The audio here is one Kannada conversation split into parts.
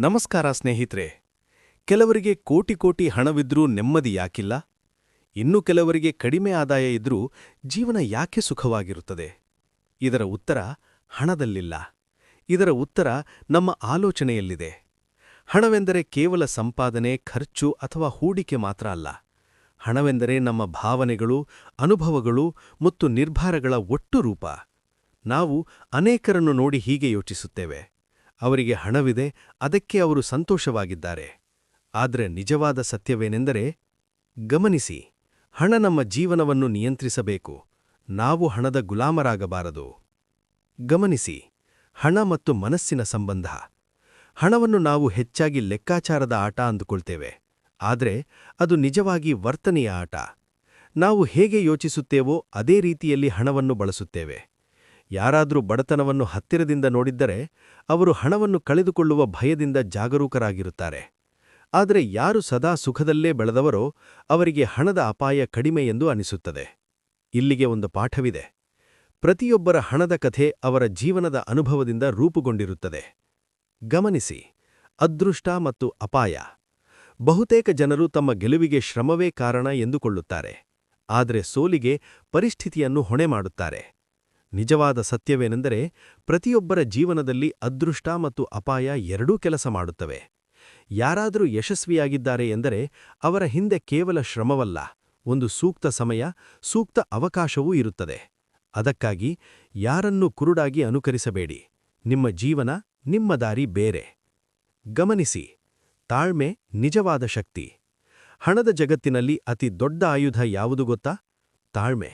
ನಮಸ್ಕಾರ ಸ್ನೇಹಿತರೆ. ಕೆಲವರಿಗೆ ಕೋಟಿ ಕೋಟಿ ಹಣವಿದ್ರೂ ನೆಮ್ಮದಿ ಯಾಕಿಲ್ಲ? ಇನ್ನು ಕೆಲವರಿಗೆ ಕಡಿಮೆ ಆದಾಯ ಇದ್ರೂ ಜೀವನ ಯಾಕೆ ಸುಖವಾಗಿರುತ್ತದೆ? ಇದರ ಉತ್ತರ ಹಣದಲ್ಲಿಲ್ಲ. ಇದರ ಉತ್ತರ ನಮ್ಮ ಆಲೋಚನೆಯಲ್ಲಿದೆ. ಹಣವೆಂದರೆ ಕೇವಲ ಸಂಪಾದನೆ, ಖರ್ಚು ಅಥವಾ ಹೂಡಿಕೆ ಮಾತ್ರ ಅಲ್ಲ. ಹಣವೆಂದರೆ ನಮ್ಮ ಭಾವನೆಗಳು, ಅನುಭವಗಳು ಮತ್ತು ನಿರ್ಧಾರಗಳ ಒಟ್ಟು ರೂಪ. ನಾವು ಅನೇಕರನ್ನು ನೋಡಿ ಹೀಗೆ ಯೋಚಿಸುತ್ತೇವೆ. ಅವರಿಗೆ ಹಣವಿದೆ, ಅದಕ್ಕೆ ಅವರು ಸಂತೋಷವಾಗಿದ್ದಾರೆ. ಆದರೆ ನಿಜವಾದ ಸತ್ಯವೇನೆಂದರೆ, ಗಮನಿಸಿ, ಹಣ ನಮ್ಮ ಜೀವನವನ್ನು ನಿಯಂತ್ರಿಸಬೇಕು, ನಾವು ಹಣದ ಗುಲಾಮರಾಗಬಾರದು. ಗಮನಿಸಿ, ಹಣ ಮತ್ತು ಮನಸ್ಸಿನ ಸಂಬಂಧ. ಹಣವನ್ನು ನಾವು ಹೆಚ್ಚಾಗಿ ಲೆಕ್ಕಾಚಾರದ ಆಟ ಅಂದುಕೊಳ್ತೇವೆ, ಆದರೆ ಅದು ನಿಜವಾಗಿ ವರ್ತನೆಯ ಆಟ. ನಾವು ಹೇಗೆ ಯೋಚಿಸುತ್ತೇವೋ ಅದೇ ರೀತಿಯಲ್ಲಿ ಹಣವನ್ನು ಬಳಸುತ್ತೇವೆ. ಯಾರಾದರೂ ಬಡತನವನ್ನು ಹತ್ತಿರದಿಂದ ನೋಡಿದ್ದರೆ ಅವರು ಹಣವನ್ನು ಕಳೆದುಕೊಳ್ಳುವ ಭಯದಿಂದ ಜಾಗರೂಕರಾಗಿರುತ್ತಾರೆ. ಆದರೆ ಯಾರು ಸದಾ ಸುಖದಲ್ಲೇ ಬೆಳೆದವರೋ ಅವರಿಗೆ ಹಣದ ಅಪಾಯ ಕಡಿಮೆ ಎಂದು ಅನಿಸುತ್ತದೆ. ಇಲ್ಲಿಗೆ ಒಂದು ಪಾಠವಿದೆ. ಪ್ರತಿಯೊಬ್ಬರ ಹಣದ ಕಥೆ ಅವರ ಜೀವನದ ಅನುಭವದಿಂದ ರೂಪುಗೊಂಡಿರುತ್ತದೆ. ಗಮನಿಸಿ, ಅದೃಷ್ಟ ಮತ್ತು ಅಪಾಯ. ಬಹುತೇಕ ಜನರು ತಮ್ಮ ಗೆಲುವಿಗೆ ಶ್ರಮವೇ ಕಾರಣ ಎಂದುಕೊಳ್ಳುತ್ತಾರೆ. ಆದರೆ ಸೋಲಿಗೆ ಪರಿಸ್ಥಿತಿಯನ್ನು ಹೊಣೆ ಮಾಡುತ್ತಾರೆ. ನಿಜವಾದ ಸತ್ಯವೇನೆಂದರೆ ಪ್ರತಿಯೊಬ್ಬರ ಜೀವನದಲ್ಲಿ ಅದೃಷ್ಟ ಮತ್ತು ಅಪಾಯ ಎರಡೂ ಕೆಲಸ ಮಾಡುತ್ತವೆ. ಯಾರಾದರೂ ಯಶಸ್ವಿಯಾಗಿದ್ದಾರೆ ಎಂದರೆ ಅವರ ಹಿಂದೆ ಕೇವಲ ಶ್ರಮವಲ್ಲ, ಒಂದು ಸೂಕ್ತ ಸಮಯ, ಸೂಕ್ತ ಅವಕಾಶವೂ ಇರುತ್ತದೆ. ಅದಕ್ಕಾಗಿ ಯಾರನ್ನೂ ಕುರುಡಾಗಿ ಅನುಕರಿಸಬೇಡಿ. ನಿಮ್ಮ ಜೀವನ, ನಿಮ್ಮ ದಾರಿ ಬೇರೆ. ಗಮನಿಸಿ, ತಾಳ್ಮೆ ನಿಜವಾದ ಶಕ್ತಿ. ಹಣದ ಜಗತ್ತಿನಲ್ಲಿ ಅತಿ ದೊಡ್ಡ ಆಯುಧ ಯಾವುದು ಗೊತ್ತಾ? ತಾಳ್ಮೆ.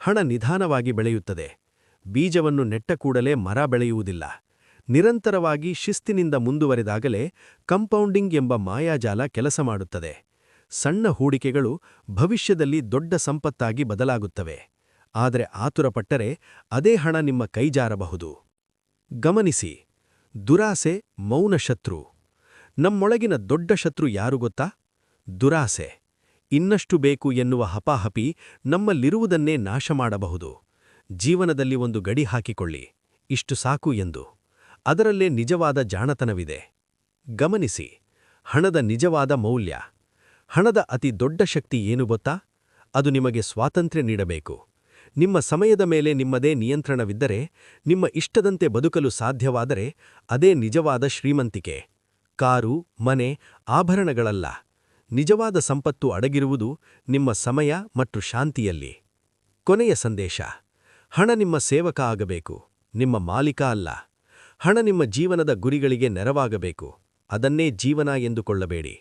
ಹಣ ನಿಧಾನವಾಗಿ ಬೆಳೆಯುತ್ತದೆ. ಬೀಜವನ್ನು ನೆಟ್ಟ ಕೂಡಲೇ ಮರ ಬೆಳೆಯುವುದಿಲ್ಲ. ನಿರಂತರವಾಗಿ ಶಿಸ್ತಿನಿಂದ ಮುಂದುವರೆದಾಗಲೇ ಕಂಪೌಂಡಿಂಗ್ ಎಂಬ ಮಾಯಾಜಾಲ ಕೆಲಸ ಮಾಡುತ್ತದೆ. ಸಣ್ಣ ಹೂಡಿಕೆಗಳು ಭವಿಷ್ಯದಲ್ಲಿ ದೊಡ್ಡ ಸಂಪತ್ತಾಗಿ ಬದಲಾಗುತ್ತವೆ. ಆದರೆ ಆತುರಪಟ್ಟರೆ ಅದೇ ಹಣ ನಿಮ್ಮ ಕೈಜಾರಬಹುದು ಗಮನಿಸಿ, ದುರಾಸೆ ಮೌನ ಶತ್ರು. ನಮ್ಮೊಳಗಿನ ದೊಡ್ಡ ಶತ್ರು ಯಾರು ಗೊತ್ತಾ? ದುರಾಸೆ. ಇನ್ನಷ್ಟು ಬೇಕು ಎನ್ನುವ ಹಪಾಹಪಿ ನಮ್ಮಲ್ಲಿರುವುದನ್ನೇ ನಾಶ ಮಾಡಬಹುದು. ಜೀವನದಲ್ಲಿ ಒಂದು ಗಡಿ ಹಾಕಿಕೊಳ್ಳಿ. ಇಷ್ಟು ಸಾಕು ಎಂದು. ಅದರಲ್ಲೇ ನಿಜವಾದ ಜಾಣತನವಿದೆ. ಗಮನಿಸಿ, ಹಣದ ನಿಜವಾದ ಮೌಲ್ಯ. ಹಣದ ಅತಿ ದೊಡ್ಡ ಶಕ್ತಿ ಏನು ಗೊತ್ತಾ? ಅದು ನಿಮಗೆ ಸ್ವಾತಂತ್ರ್ಯ ನೀಡಬೇಕು. ನಿಮ್ಮ ಸಮಯದ ಮೇಲೆ ನಿಮ್ಮದೇ ನಿಯಂತ್ರಣವಿದ್ದರೆ, ನಿಮ್ಮ ಇಷ್ಟದಂತೆ ಬದುಕಲು ಸಾಧ್ಯವಾದರೆ ಅದೇ ನಿಜವಾದ ಶ್ರೀಮಂತಿಕೆ. ಕಾರು, ಮನೆ, ಆಭರಣಗಳಲ್ಲ. ನಿಜವಾದ ಸಂಪತ್ತು ಅಡಗಿರುವುದು ನಿಮ್ಮ ಸಮಯ ಮತ್ತು ಶಾಂತಿಯಲ್ಲಿ. ಕೊನೆಯ ಸಂದೇಶ. ಹಣ ನಿಮ್ಮ ಸೇವಕ ಆಗಬೇಕು, ನಿಮ್ಮ ಮಾಲೀಕ ಅಲ್ಲ. ಹಣ ನಿಮ್ಮ ಜೀವನದ ಗುರಿಗಳಿಗೆ ನೆರವಾಗಬೇಕು, ಅದನ್ನೇ ಜೀವನ ಎಂದುಕೊಳ್ಳಬೇಡಿ.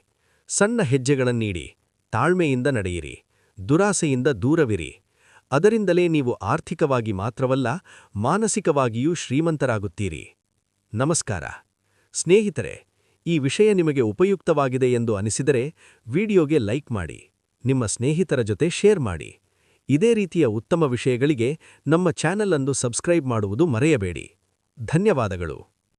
ಸಣ್ಣ ಹೆಜ್ಜೆಗಳನ್ನೀಡಿ, ತಾಳ್ಮೆಯಿಂದ ನಡೆಯಿರಿ, ದುರಾಸೆಯಿಂದ ದೂರವಿರಿ. ಅದರಿಂದಲೇ ನೀವು ಆರ್ಥಿಕವಾಗಿ ಮಾತ್ರವಲ್ಲ, ಮಾನಸಿಕವಾಗಿಯೂ ಶ್ರೀಮಂತರಾಗುತ್ತೀರಿ. ನಮಸ್ಕಾರ. ಸ್ನೇಹಿತರೆ, ಈ ವಿಷಯ ನಿಮಗೆ ಉಪಯುಕ್ತವಾಗಿದೆ ಎಂದು ಅನಿಸಿದರೆ, ವಿಡಿಯೋಗೆ ಲೈಕ್ ಮಾಡಿ, ನಿಮ್ಮ ಸ್ನೇಹಿತರ ಜೊತೆ ಶೇರ್ ಮಾಡಿ. ಇದೇ ರೀತಿಯ ಉತ್ತಮ ವಿಷಯಗಳಿಗೆ ನಮ್ಮ ಚಾನೆಲ್ ಅನ್ನು ಸಬ್ಸ್ಕ್ರೈಬ್ ಮಾಡುವುದು ಮರೆಯಬೇಡಿ. ಧನ್ಯವಾದಗಳು.